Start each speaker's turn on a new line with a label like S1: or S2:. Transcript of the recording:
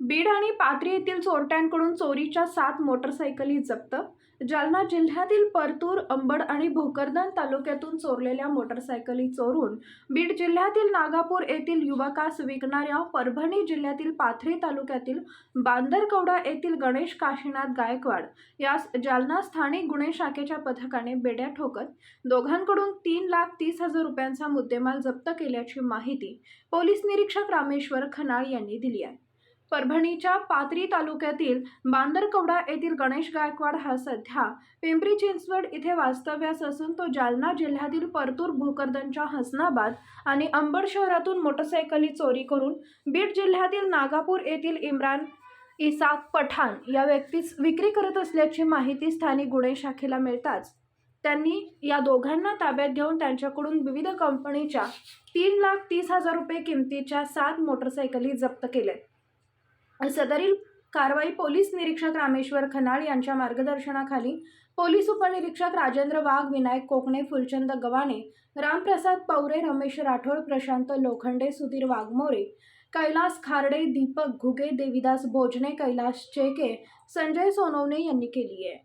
S1: बीड आणि पाथरी येथील चोरट्यांकडून चोरीच्या सात मोटरसायकली जप्त. जालना जिल्ह्यातील परतूर अंबड आणि भोकरदन तालुक्यातून चोरलेल्या मोटरसायकली चोरून बीड जिल्ह्यातील नागापूर येथील युवकास विकणाऱ्या परभणी जिल्ह्यातील पाथरी तालुक्यातील बांदरकवडा येथील गणेश काशीनाथ गायकवाड यास जालना स्थानिक गुन्हे शाखेच्या पथकाने बेड्या ठोकत दोघांकडून तीन लाख तीस हजार रुपयांचा मुद्देमाल जप्त केल्याची माहिती पोलीस निरीक्षक रामेश्वर खनाळ यांनी दिली आहे. परभणीच्या पाथरी तालुक्यातील बांदरकवडा येथील गणेश गायकवाड हा सध्या पिंपरी चिंचवड इथे वास्तव्यास असून तो जालना जिल्ह्यातील परतूर भोकरदनच्या हसनाबाद आणि अंबड शहरातून मोटरसायकली चोरी करून बीड जिल्ह्यातील नागापूर येथील इम्रान इसाक पठाण या व्यक्तीस विक्री करत असल्याची माहिती स्थानिक गुन्हे शाखेला मिळताच त्यांनी या दोघांना ताब्यात घेऊन त्यांच्याकडून विविध कंपनीच्या तीन लाख तीस हजार रुपये किमतीच्या सात मोटरसायकली जप्त केल्या सदरील कारवाई पोलीस निरीक्षक रामेश्वर खनाळ यांच्या मार्गदर्शनाखाली पोलीस उपनिरीक्षक राजेंद्र वाघ विनायक कोकणे फुलचंद गवाने रामप्रसाद पवरे रमेश राठोड प्रशांत लोखंडे सुधीर वाघमोरे कैलास खारडे दीपक घुगे देविदास भोजने कैलास चेके संजय सोनवणे यांनी केली आहे.